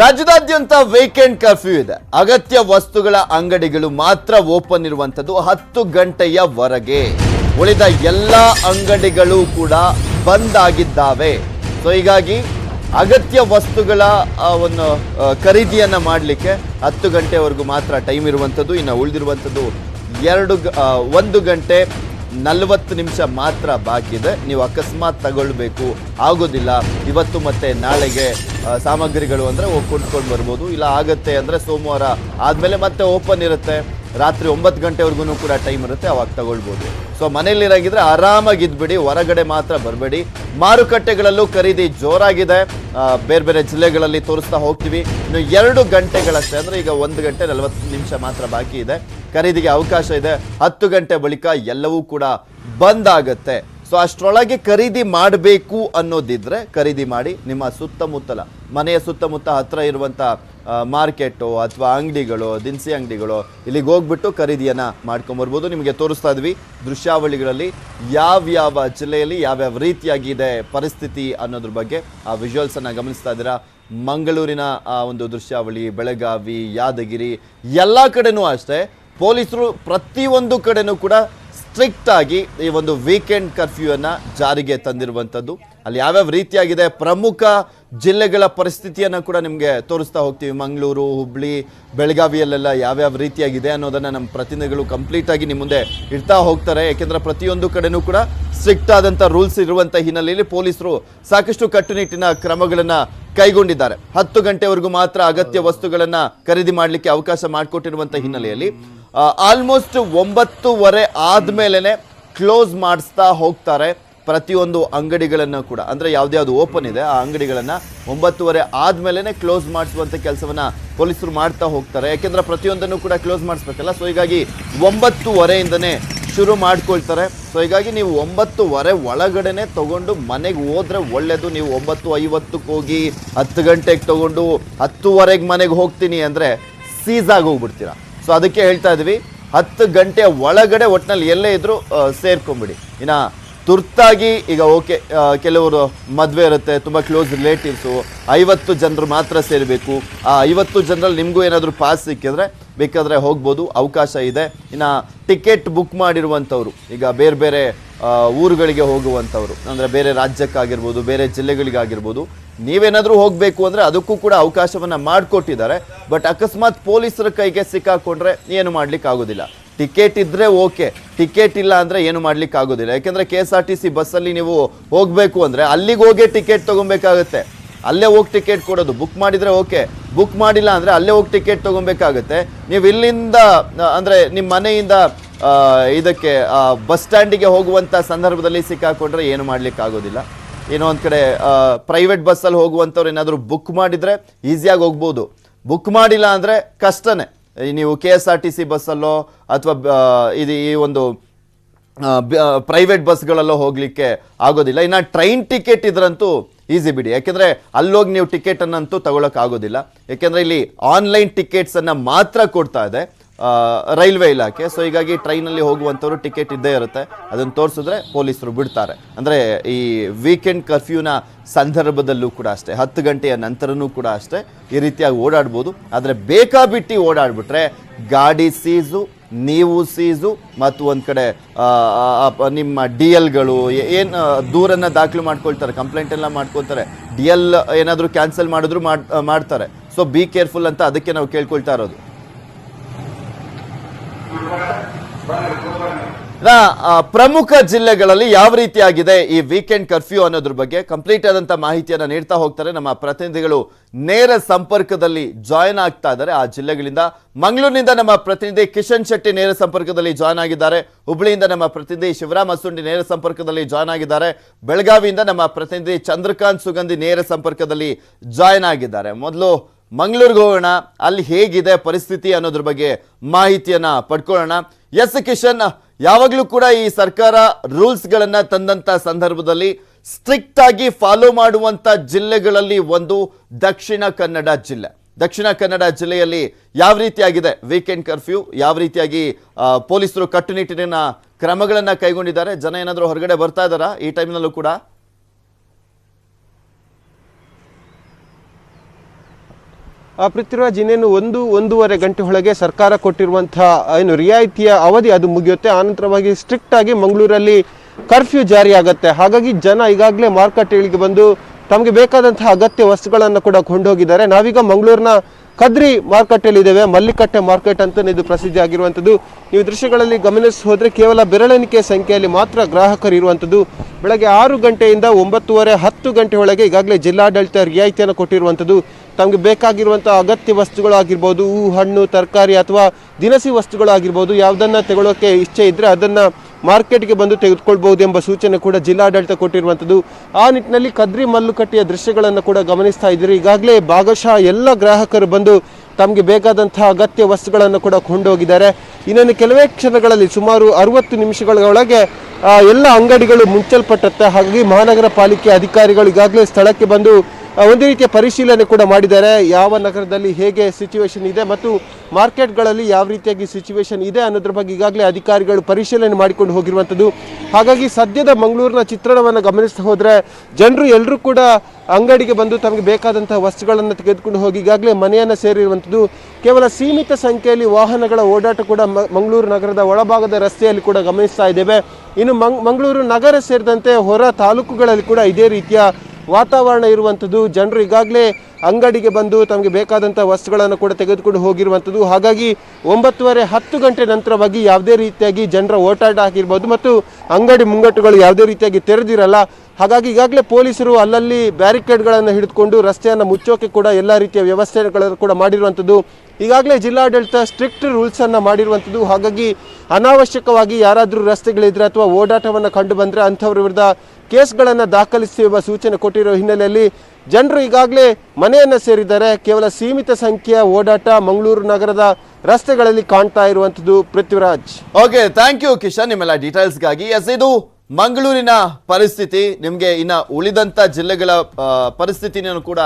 ರಾಜ್ಯದಾದ್ಯಂತ weekend curfew ಇದೆ. ಅಗತ್ಯ ವಸ್ತುಗಳ ಅಂಗಡಿಗಳು ಮಾತ್ರ ಓಪನ್ ಇರುವಂತದ್ದು ಹತ್ತು ಗಂಟೆಯವರೆಗೆ ಉಳಿದ ಎಲ್ಲ ಅಂಗಡಿಗಳು ಕೂಡ ಬಂದ್ ಆಗಿದ್ದಾವೆ. ಸೊ ಹೀಗಾಗಿ ಅಗತ್ಯ ವಸ್ತುಗಳ ಒಂದು ಖರೀದಿಯನ್ನ ಮಾಡಲಿಕ್ಕೆ ಹತ್ತು ಗಂಟೆವರೆಗೂ ಮಾತ್ರ ಟೈಮ್ ಇರುವಂಥದ್ದು, ಇನ್ನು ಉಳಿದಿರುವಂಥದ್ದು ಎರಡು ಒಂದು ಗಂಟೆ ನಲವತ್ತು ನಿಮಿಷ ಮಾತ್ರ ಬಾಕಿ ಇದೆ. ನೀವು ಅಕಸ್ಮಾತ್ ತಗೊಳ್ಬೇಕು, ಆಗೋದಿಲ್ಲ. ಇವತ್ತು ಮತ್ತೆ ನಾಳೆಗೆ ಸಾಮಗ್ರಿಗಳು ಅಂದರೆ ಕೊಂಡ್ಕೊಂಡು ಬರ್ಬೋದು. ಇಲ್ಲ ಆಗತ್ತೆ ಅಂದರೆ ಸೋಮವಾರ ಆದಮೇಲೆ ಮತ್ತೆ ಓಪನ್ ಇರುತ್ತೆ. ರಾತ್ರಿ ಒಂಬತ್ತು ಗಂಟೆವರೆಗೂ ಕೂಡ ಟೈಮ್ ಇರುತ್ತೆ, ಅವಾಗ ತಗೊಳ್ಬೋದು. ಸೊ ಮನೆಯಲ್ಲಿರಾಗಿದ್ರೆ ಆರಾಮಾಗಿ ಇದ್ಬಿಡಿ, ಹೊರಗಡೆ ಮಾತ್ರ ಬರಬೇಡಿ. ಮಾರುಕಟ್ಟೆಗಳಲ್ಲೂ ಖರೀದಿ ಜೋರಾಗಿದೆ. ಬೇರೆ ಬೇರೆ ಜಿಲ್ಲೆಗಳಲ್ಲಿ ತೋರಿಸ್ತಾ ಹೋಗ್ತೀವಿ. ಇನ್ನು ಎರಡು ಗಂಟೆಗಳಷ್ಟೇ, ಅಂದರೆ ಈಗ ಒಂದು ಗಂಟೆ ನಲವತ್ತು ನಿಮಿಷ ಮಾತ್ರ ಬಾಕಿ ಇದೆ. ಖರೀದಿಗೆ ಅವಕಾಶ ಇದೆ. ಹತ್ತು ಗಂಟೆ ಬಳಿಕ ಎಲ್ಲವೂ ಕೂಡ ಬಂದ್ ಆಗುತ್ತೆ. ಸೊ ಅಷ್ಟರೊಳಗೆ ಖರೀದಿ ಮಾಡಬೇಕು ಅನ್ನೋದಿದ್ರೆ ಖರೀದಿ ಮಾಡಿ ನಿಮ್ಮ ಸುತ್ತಮುತ್ತಲ, ಮನೆಯ ಸುತ್ತಮುತ್ತ ಹತ್ತಿರ ಇರುವಂಥ ಮಾರ್ಕೆಟು ಅಥವಾ ಅಂಗಡಿಗಳು, ದಿನಸಿ ಅಂಗಡಿಗಳು ಇಲ್ಲಿಗೆ ಹೋಗ್ಬಿಟ್ಟು ಖರೀದಿಯನ್ನು ಮಾಡ್ಕೊಂಬರ್ಬೋದು ನಿಮಗೆ ತೋರಿಸ್ತಾ ಇದ್ವಿ ದೃಶ್ಯಾವಳಿಗಳಲ್ಲಿ ಯಾವ್ಯಾವ ಜಿಲ್ಲೆಯಲ್ಲಿ ಯಾವ್ಯಾವ ರೀತಿಯಾಗಿದೆ ಪರಿಸ್ಥಿತಿ ಅನ್ನೋದ್ರ ಬಗ್ಗೆ ಆ ವಿಜುವಲ್ಸನ್ನು ಗಮನಿಸ್ತಾ ಇದ್ದೀರಾ? ಮಂಗಳೂರಿನ ಆ ಒಂದು ದೃಶ್ಯಾವಳಿ, ಬೆಳಗಾವಿ, ಯಾದಗಿರಿ ಎಲ್ಲ ಕಡೆನೂ ಅಷ್ಟೇ. ಪೊಲೀಸರು ಪ್ರತಿಯೊಂದು ಕಡೆನೂ ಕೂಡ ಸ್ಟ್ರಿಕ್ಟ್ ಆಗಿ ಈ ಒಂದು ವೀಕೆಂಡ್ ಕರ್ಫ್ಯೂ ಅನ್ನು ಜಾರಿಗೆ ತಂದಿರುವಂಥದ್ದು. ಅಲ್ಲಿ ಯಾವ್ಯಾವ ರೀತಿಯಾಗಿದೆ ಪ್ರಮುಖ ಜಿಲ್ಲೆಗಳ ಪರಿಸ್ಥಿತಿಯನ್ನು ಕೂಡ ನಿಮಗೆ ತೋರಿಸ್ತಾ ಹೋಗ್ತೀವಿ. ಮಂಗಳೂರು, ಹುಬ್ಳಿ, ಬೆಳಗಾವಿಯಲ್ಲೆಲ್ಲ ಯಾವ್ಯಾವ ರೀತಿಯಾಗಿದೆ ಅನ್ನೋದನ್ನು ನಮ್ಮ ಪ್ರತಿನಿಧಿಗಳು ಕಂಪ್ಲೀಟಾಗಿ ನಿಮ್ಮ ಮುಂದೆ ಇಡ್ತಾ ಹೋಗ್ತಾರೆ. ಯಾಕೆಂದರೆ ಪ್ರತಿಯೊಂದು ಕಡೆನೂ ಕೂಡ ಸ್ಟ್ರಿಕ್ಟ್ ಆದಂಥ ರೂಲ್ಸ್ ಇರುವಂಥ ಹಿನ್ನೆಲೆಯಲ್ಲಿ ಪೊಲೀಸರು ಸಾಕಷ್ಟು ಕಟ್ಟುನಿಟ್ಟಿನ ಕ್ರಮಗಳನ್ನು ಕೈಗೊಂಡಿದ್ದಾರೆ. ಹತ್ತು ಗಂಟೆವರೆಗೂ ಮಾತ್ರ ಅಗತ್ಯ ವಸ್ತುಗಳನ್ನು ಖರೀದಿ ಮಾಡಲಿಕ್ಕೆ ಅವಕಾಶ ಮಾಡಿಕೊಟ್ಟಿರುವಂಥ ಹಿನ್ನೆಲೆಯಲ್ಲಿ ಆಲ್ಮೋಸ್ಟ್ ಒಂಬತ್ತುವರೆ ಆದಮೇಲೆ ಕ್ಲೋಸ್ ಮಾಡಿಸ್ತಾ ಹೋಗ್ತಾರೆ. ಪ್ರತಿಯೊಂದು ಅಂಗಡಿಗಳನ್ನು ಕೂಡ, ಅಂದರೆ ಯಾವ್ದು ಓಪನ್ ಇದೆ, ಆ ಅಂಗಡಿಗಳನ್ನು ಒಂಬತ್ತುವರೆ ಆದಮೇಲೆ ಕ್ಲೋಸ್ ಮಾಡಿಸುವಂಥ ಕೆಲಸವನ್ನು ಪೊಲೀಸರು ಮಾಡ್ತಾ ಹೋಗ್ತಾರೆ. ಯಾಕೆಂದ್ರೆ ಪ್ರತಿಯೊಂದನ್ನು ಕೂಡ ಕ್ಲೋಸ್ ಮಾಡಿಸ್ಬೇಕಲ್ಲ? ಸೊ ಹೀಗಾಗಿ ಒಂಬತ್ತುವರೆಯಿಂದನೇ ಶುರು ಮಾಡ್ಕೊಳ್ತಾರೆ. ಸೊ ಹೀಗಾಗಿ ನೀವು ಒಂಬತ್ತುವರೆ ಒಳಗಡೆನೆ ತಗೊಂಡು ಮನೆಗೆ ಹೋದರೆ ಒಳ್ಳೆಯದು ನೀವು ಒಂಬತ್ತು ಐವತ್ತಕ್ಕೆ ಹೋಗಿ ಹತ್ತು ಗಂಟೆಗೆ ತಗೊಂಡು ಹತ್ತುವರೆಗೆ ಮನೆಗೆ ಹೋಗ್ತೀನಿ ಅಂದರೆ ಸೀಸ್ ಆಗಿ ಹೋಗ್ಬಿಡ್ತೀರಾ? ಸೊ ಅದಕ್ಕೆ ಹೇಳ್ತಾ ಇದ್ವಿ, ಹತ್ತು ಗಂಟೆ ಒಳಗಡೆ ಒಟ್ಟಿನಲ್ಲಿ ಎಲ್ಲೇ ಇದ್ದರೂ ಸೇರ್ಕೊಂಬಿಡಿ. ಇನ್ನು ತುರ್ತಾಗಿ ಈಗ ಓಕೆ ಕೆಲವರು ಮದುವೆ ಇರುತ್ತೆ, ತುಂಬ ಕ್ಲೋಸ್ ರಿಲೇಟಿವ್ಸು ಐವತ್ತು ಜನರು ಮಾತ್ರ ಸೇರಬೇಕು. ಆ ಐವತ್ತು ಜನರಲ್ಲಿ ನಿಮಗೂ ಏನಾದರೂ ಪಾಸ್ ಸಿಕ್ಕಿದ್ರೆ ಬೇಕಾದರೆ ಹೋಗ್ಬೋದು, ಅವಕಾಶ ಇದೆ. ಇನ್ನು ಟಿಕೆಟ್ ಬುಕ್ ಮಾಡಿರುವಂಥವ್ರು, ಈಗ ಬೇರೆ ಬೇರೆ ಊರುಗಳಿಗೆ ಹೋಗುವಂಥವ್ರು, ಅಂದರೆ ಬೇರೆ ರಾಜ್ಯಕ್ಕಾಗಿರ್ಬೋದು, ಬೇರೆ ಜಿಲ್ಲೆಗಳಿಗಾಗಿರ್ಬೋದು, ನೀವೇನಾದರೂ ಹೋಗಬೇಕು ಅಂದರೆ ಅದಕ್ಕೂ ಕೂಡ ಅವಕಾಶವನ್ನು ಮಾಡಿಕೊಟ್ಟಿದ್ದಾರೆ. ಬಟ್ ಅಕಸ್ಮಾತ್ ಪೊಲೀಸರ ಕೈಗೆ ಸಿಕ್ಕಾಕೊಂಡ್ರೆ ಏನು ಮಾಡ್ಲಿಕ್ಕೆ ಆಗೋದಿಲ್ಲ ಟಿಕೆಟ್ ಇದ್ದರೆ ಓಕೆ, ಟಿಕೆಟ್ ಇಲ್ಲ ಅಂದರೆ ಏನು ಮಾಡ್ಲಿಕ್ಕೆ ಆಗೋದಿಲ್ಲ. ಯಾಕೆಂದರೆ K S R T C ಬಸ್ಸಲ್ಲಿ ನೀವು ಹೋಗಬೇಕು ಅಂದರೆ ಅಲ್ಲಿಗೆ ಹೋಗಿ ಟಿಕೆಟ್ ತಗೊಬೇಕಾಗುತ್ತೆ. ಅಲ್ಲೇ ಹೋಗಿ ಟಿಕೆಟ್ ಕೊಡೋದು ಬುಕ್ ಮಾಡಿದರೆ ಓಕೆ ಬುಕ್ ಮಾಡಿಲ್ಲ ಅಂದರೆ ಅಲ್ಲೇ ಹೋಗಿ ಟಿಕೆಟ್ ತಗೊಬೇಕಾಗುತ್ತೆ. ನೀವು ಇಲ್ಲಿಂದ ಅಂದ್ರೆ ನಿಮ್ಮ ಮನೆಯಿಂದ ಇದಕ್ಕೆ ಬಸ್ ಸ್ಟ್ಯಾಂಡಿಗೆ ಹೋಗುವಂಥ ಸಂದರ್ಭದಲ್ಲಿ ಸಿಕ್ಕಾಕೊಂಡ್ರೆ ಏನು ಮಾಡ್ಲಿಕ್ಕೆ ಆಗೋದಿಲ್ಲ. ಏನೋ ಒಂದು ಕಡೆ ಪ್ರೈವೇಟ್ ಬಸ್ಸಲ್ಲಿ ಹೋಗುವಂಥವ್ರು ಏನಾದರೂ ಬುಕ್ ಮಾಡಿದರೆ ಈಸಿಯಾಗಿ ಹೋಗ್ಬೋದು. ಬುಕ್ ಮಾಡಿಲ್ಲ ಅಂದರೆ ಕಷ್ಟನೇ. ನೀವು K S R T C ಬಸ್ಸಲ್ಲೋ ಅಥವಾ ಇದು ಈ ಒಂದು ಪ್ರೈವೇಟ್ ಬಸ್ಗಳಲ್ಲೋ ಹೋಗಲಿಕ್ಕೆ ಆಗೋದಿಲ್ಲ. ಇನ್ನು ಟ್ರೈನ್ ಟಿಕೆಟ್ ಇದ್ರಂತೂ ಈಸಿ ಬಿಡಿ. ಯಾಕೆಂದರೆ ಅಲ್ಲೋಗಿ ನೀವು ಟಿಕೆಟನ್ನಂತೂ ತಗೊಳಕ್ಕಾಗೋದಿಲ್ಲ ಯಾಕೆಂದರೆ ಇಲ್ಲಿ ಆನ್ಲೈನ್ ಟಿಕೆಟ್ಸನ್ನು ಮಾತ್ರ ಕೊಡ್ತಾ ಇದೆ. ರೈಲ್ವೆ ಇಲಾಖೆ. ಸೊ ಹೀಗಾಗಿ ಟ್ರೈನಲ್ಲಿ ಹೋಗುವಂಥವ್ರು ಟಿಕೆಟ್ ಇದ್ದೇ ಇರುತ್ತೆ. ಅದನ್ನು ತೋರಿಸಿದ್ರೆ ಪೊಲೀಸರು ಬಿಡ್ತಾರೆ. ಅಂದರೆ ಈ ವೀಕೆಂಡ್ ಕರ್ಫ್ಯೂನ ಸಂದರ್ಭದಲ್ಲೂ ಕೂಡ ಅಷ್ಟೇ, ಹತ್ತು ಗಂಟೆಯ ನಂತರನೂ ಕೂಡ ಅಷ್ಟೇ ಈ ರೀತಿಯಾಗಿ ಓಡಾಡ್ಬೋದು. ಆದರೆ ಬೇಕಾಬಿಟ್ಟು ಓಡಾಡ್ಬಿಟ್ರೆ ಗಾಡಿ ಸೀಸು, ನೀವು ಸೀಸು, ಮತ್ತು ಒಂದು ಕಡೆ ನಿಮ್ಮ ಡಿ ಎಲ್ಗಳು ಏನು ದೂರನ್ನು ದಾಖಲು ಮಾಡ್ಕೊಳ್ತಾರೆ ಕಂಪ್ಲೇಂಟ್ ಎಲ್ಲ ಮಾಡ್ಕೊಳ್ತಾರೆ, ಡಿ ಎಲ್ ಏನಾದರೂ ಕ್ಯಾನ್ಸಲ್ ಮಾಡಿದ್ರು ಮಾಡ್ ಮಾಡ್ತಾರೆ. ಸೊ ಬಿ ಕೇರ್ಫುಲ್ ಅಂತ ಅದಕ್ಕೆ ನಾವು ಕೇಳ್ಕೊಳ್ತಾ ಇರೋದು. ಪ್ರಮುಖ ಜಿಲ್ಲೆಗಳಲ್ಲಿ ಯಾವ ರೀತಿಯಾಗಿದೆ ಈ ವೀಕೆಂಡ್ ಕರ್ಫ್ಯೂ ಅನ್ನೋದ್ರ ಬಗ್ಗೆ? ಕಂಪ್ಲೀಟ್ ಆದಂತ ಮಾಹಿತಿಯನ್ನ ನೀಡ್ತಾ ಹೋಗ್ತಾರೆ ನಮ್ಮ ಪ್ರತಿನಿಧಿಗಳು. ನೇರ ಸಂಪರ್ಕದಲ್ಲಿ ಜಾಯ್ನ್ ಆಗ್ತಾ ಇದ್ದಾರೆ. ಆ ಜಿಲ್ಲೆಗಳಿಂದ ಮಂಗಳೂರಿನಿಂದ ನಮ್ಮ ಪ್ರತಿನಿಧಿ ಕಿಶನ್ ಶೆಟ್ಟಿ ನೇರ ಸಂಪರ್ಕದಲ್ಲಿ ಜಾಯ್ನ್ ಆಗಿದ್ದಾರೆ. ಹುಬ್ಳಿಯಿಂದ ನಮ್ಮ ಪ್ರತಿನಿಧಿ ಶಿವರಾಮ್ ಅಸುಂಡಿ ನೇರ ಸಂಪರ್ಕದಲ್ಲಿ ಜಾಯ್ನ್ ಆಗಿದ್ದಾರೆ. ಬೆಳಗಾವಿಯಿಂದ ನಮ್ಮ ಪ್ರತಿನಿಧಿ ಚಂದ್ರಕಾಂತ್ ಸುಗಂಧಿ ನೇರ ಸಂಪರ್ಕದಲ್ಲಿ ಜಾಯ್ನ್ ಆಗಿದ್ದಾರೆ. ಮೊದಲು ಮಂಗಳೂರಿಗೆ ಹೋಗೋಣ, ಅಲ್ಲಿ ಹೇಗಿದೆ ಪರಿಸ್ಥಿತಿ ಅನ್ನೋದ್ರ ಬಗ್ಗೆ ಮಾಹಿತಿಯನ್ನ ಪಡ್ಕೊಳ್ಳೋಣ. ಎಸ್ ಕಿಶನ್, ಯಾವಾಗಲೂ ಕೂಡ ಈ ಸರ್ಕಾರ ರೂಲ್ಸ್ಗಳನ್ನು ತಂದಂತ ಸಂದರ್ಭದಲ್ಲಿ ಸ್ಟ್ರಿಕ್ಟ್ ಆಗಿ ಫಾಲೋ ಮಾಡುವಂತ ಜಿಲ್ಲೆಗಳಲ್ಲಿ ಒಂದು ದಕ್ಷಿಣ ಕನ್ನಡ ಜಿಲ್ಲೆ. ದಕ್ಷಿಣ ಕನ್ನಡ ಜಿಲ್ಲೆಯಲ್ಲಿ ಯಾವ ರೀತಿಯಾಗಿದೆ ವೀಕೆಂಡ್ ಕರ್ಫ್ಯೂ ಯಾವ ರೀತಿಯಾಗಿ ಪೊಲೀಸರು ಕಟ್ಟುನಿಟ್ಟಿನ ಕ್ರಮಗಳನ್ನ ಕೈಗೊಂಡಿದ್ದಾರೆ? ಜನ ಏನಾದರೂ ಹೊರಗಡೆ ಬರ್ತಾ ಇದ್ದಾರಾ ಈ ಟೈಮ್ನಲ್ಲೂ ಕೂಡ? ಪೃಥ್ವಿರಾಜ್ ಇನ್ನೇನು ಒಂದು, ಒಂದೂವರೆ ಗಂಟೆ ಒಳಗೆ ಸರ್ಕಾರ ಕೊಟ್ಟಿರುವಂತಹ ಏನು ರಿಯಾಯಿತಿಯ ಅವಧಿ ಅದು ಮುಗಿಯುತ್ತೆ. ಆನಂತರವಾಗಿ ಸ್ಟ್ರಿಕ್ಟ್ ಆಗಿ ಮಂಗಳೂರಲ್ಲಿ ಕರ್ಫ್ಯೂ ಜಾರಿ ಆಗುತ್ತೆ. ಹಾಗಾಗಿ ಜನ ಈಗಾಗಲೇ ಮಾರುಕಟ್ಟೆಗಳಿಗೆ ಬಂದು ತಮಗೆ ಬೇಕಾದಂತಹ ಅಗತ್ಯ ವಸ್ತುಗಳನ್ನು ಕೂಡ ಕೊಂಡೋಗಿದ್ದಾರೆ. ನಾವೀಗ ಮಂಗಳೂರಿನ ಕದ್ರಿ ಮಾರುಕಟ್ಟೆಯಲ್ಲಿ ಇದ್ದೇವೆ. ಮಲ್ಲಿಕಟ್ಟೆ ಮಾರ್ಕೆಟ್ ಅಂತ ಇದು ಪ್ರಸಿದ್ಧಿ ಆಗಿರುವಂಥದ್ದು. ನೀವು ದೃಶ್ಯಗಳಲ್ಲಿ ಗಮನಿಸಿ ಹೋದರೆ ಕೇವಲ ಬೆರಳೆಣಿಕೆ ಸಂಖ್ಯೆಯಲ್ಲಿ ಮಾತ್ರ ಗ್ರಾಹಕರು ಇರುವಂಥದ್ದು. ಬೆಳಗ್ಗೆ ಆರು ಗಂಟೆಯಿಂದ ಒಂಬತ್ತುವರೆ ಹತ್ತು ಗಂಟೆ ಒಳಗೆ ಈಗಾಗಲೇ ಜಿಲ್ಲಾಡಳಿತ ರಿಯಾಯಿತಿಯನ್ನು ಕೊಟ್ಟಿರುವಂಥದ್ದು. ತಮಗೆ ಬೇಕಾಗಿರುವಂಥ ಅಗತ್ಯ ವಸ್ತುಗಳಾಗಿರ್ಬೋದು, ಹೂ, ಹಣ್ಣು, ತರಕಾರಿ ಅಥವಾ ದಿನಸಿ ವಸ್ತುಗಳಾಗಿರ್ಬೋದು, ಯಾವುದನ್ನು ತಗೊಳ್ಳೋಕ್ಕೆ ಇಚ್ಛೆ ಇದ್ದರೆ ಅದನ್ನು ಮಾರ್ಕೆಟ್ಗೆ ಬಂದು ತೆಗೆದುಕೊಳ್ಬಹುದು ಎಂಬ ಸೂಚನೆ ಕೂಡ ಜಿಲ್ಲಾಡಳಿತ ಕೊಟ್ಟಿರುವಂಥದ್ದು. ಆ ನಿಟ್ಟಿನಲ್ಲಿ ಕದ್ರಿ ಮಲ್ಲುಕಟ್ಟೆಯ ದೃಶ್ಯಗಳನ್ನು ಕೂಡ ಗಮನಿಸ್ತಾ ಇದ್ದೀರಿ. ಈಗಾಗಲೇ ಭಾಗಶಃ ಎಲ್ಲ ಗ್ರಾಹಕರು ಬಂದು ತಮಗೆ ಬೇಕಾದಂತಹ ಅಗತ್ಯ ವಸ್ತುಗಳನ್ನು ಕೂಡ ಕೊಂಡೋಗಿದ್ದಾರೆ. ಇನ್ನೊಂದು ಕೆಲವೇ ಕ್ಷಣಗಳಲ್ಲಿ ಸುಮಾರು ಅರವತ್ತು ನಿಮಿಷಗಳ ಒಳಗೆ ಎಲ್ಲ ಅಂಗಡಿಗಳು ಮುಚ್ಚಲ್ಪಟ್ಟತ್ತೆ ಹಾಗಾಗಿ ಮಹಾನಗರ ಪಾಲಿಕೆ ಅಧಿಕಾರಿಗಳು ಈಗಾಗಲೇ ಸ್ಥಳಕ್ಕೆ ಬಂದು ಒಂದು ರೀತಿಯ ಪರಿಶೀಲನೆ ಕೂಡ ಮಾಡಿದ್ದಾರೆ. ಯಾವ ನಗರದಲ್ಲಿ ಹೇಗೆ ಸಿಚುವೇಶನ್ ಇದೆ ಮತ್ತು ಮಾರ್ಕೆಟ್ಗಳಲ್ಲಿ ಯಾವ ರೀತಿಯಾಗಿ ಸಿಚುವೇಶನ್ ಇದೆ ಅನ್ನೋದ್ರ ಬಗ್ಗೆ ಈಗಾಗಲೇ ಅಧಿಕಾರಿಗಳು ಪರಿಶೀಲನೆ ಮಾಡಿಕೊಂಡು ಹೋಗಿರುವಂಥದ್ದು. ಹಾಗಾಗಿ ಸದ್ಯದ ಮಂಗಳೂರಿನ ಚಿತ್ರಣವನ್ನು ಗಮನಿಸ್ತಾ ಹೋದರೆ ಜನರು ಎಲ್ಲರೂ ಕೂಡ ಅಂಗಡಿಗೆ ಬಂದು ತಮಗೆ ಬೇಕಾದಂತಹ ವಸ್ತುಗಳನ್ನು ತೆಗೆದುಕೊಂಡು ಹೋಗಿ ಈಗಾಗಲೇ ಮನೆಯನ್ನು ಸೇರಿರುವಂಥದ್ದು. ಕೇವಲ ಸೀಮಿತ ಸಂಖ್ಯೆಯಲ್ಲಿ ವಾಹನಗಳ ಓಡಾಟ ಕೂಡ ಮಂಗಳೂರು ನಗರದ ಒಳಭಾಗದ ರಸ್ತೆಯಲ್ಲಿ ಕೂಡ ಗಮನಿಸ್ತಾ ಇದ್ದೇವೆ. ಇನ್ನು ಮಂಗ್, ಮಂಗಳೂರು ನಗರ ಸೇರಿದಂತೆ ಹೊರ ತಾಲೂಕುಗಳಲ್ಲಿ ಕೂಡ ಇದೇ ರೀತಿಯ ವಾತಾವರಣ ಇರುವಂಥದ್ದು. ಜನರು ಈಗಾಗಲೇ ಅಂಗಡಿಗೆ ಬಂದು ತಮಗೆ ಬೇಕಾದಂಥ ವಸ್ತುಗಳನ್ನು ಕೂಡ ತೆಗೆದುಕೊಂಡು ಹೋಗಿರುವಂಥದ್ದು ಹಾಗಾಗಿ ಒಂಬತ್ತುವರೆ ಹತ್ತು ಗಂಟೆ ನಂತರವಾಗಿ ಯಾವುದೇ ರೀತಿಯಾಗಿ ಜನರ ಓಟಾಟ ಆಗಿರ್ಬೋದು ಮತ್ತು ಅಂಗಡಿ ಮುಂಗಟ್ಟುಗಳು ಯಾವುದೇ ರೀತಿಯಾಗಿ ತೆರೆದಿರಲ್ಲ. ಹಾಗಾಗಿ ಈಗಾಗಲೇ ಪೊಲೀಸರು ಅಲ್ಲಲ್ಲಿ ಬ್ಯಾರಿಕೇಡ್ಗಳನ್ನು ಹಿಡಿದುಕೊಂಡು ರಸ್ತೆಯನ್ನು ಮುಚ್ಚೋಕೆ ಕೂಡ ಎಲ್ಲ ರೀತಿಯ ವ್ಯವಸ್ಥೆಗಳನ್ನು ಕೂಡ ಮಾಡಿರುವಂಥದ್ದು ಈಗಾಗಲೇ ಜಿಲ್ಲಾಡಳಿತ ಸ್ಟ್ರಿಕ್ಟ್ ರೂಲ್ಸನ್ನು ಮಾಡಿರುವಂಥದ್ದು ಹಾಗಾಗಿ ಅನಾವಶ್ಯಕವಾಗಿ ಯಾರಾದರೂ ರಸ್ತೆಗಳಿದ್ರೆ ಅಥವಾ ಓಡಾಟವನ್ನು ಕಂಡು ಬಂದರೆ ಅಂಥವ್ರ ವಿರುದ್ಧ ಕೇಸ್ಗಳನ್ನು ದಾಖಲಿಸಿ ಸೂಚನೆ ಕೊಟ್ಟಿರೋ ಹಿನ್ನೆಲೆಯಲ್ಲಿ ಜನರು ಈಗಾಗಲೇ ಮನೆಯನ್ನು ಸೇರಿದ್ದಾರೆ. ಕೇವಲ ಸೀಮಿತ ಸಂಖ್ಯೆಯ ಓಡಾಟ ಮಂಗಳೂರು ನಗರದ ರಸ್ತೆಗಳಲ್ಲಿ ಕಾಣ್ತಾ ಇರುವಂಥದ್ದು Prithviraj. Okay thank you Kishan ನಿಮ್ಮೆಲ್ಲ ಡೀಟೇಲ್ಸ್ಗಾಗಿ ಎಸ್ ಇದು ಮಂಗಳೂರಿನ ಪರಿಸ್ಥಿತಿ. ನಿಮಗೆ ಇನ್ನ ಉಳಿದಂತ ಜಿಲ್ಲೆಗಳ ಪರಿಸ್ಥಿತಿನೂ ಕೂಡ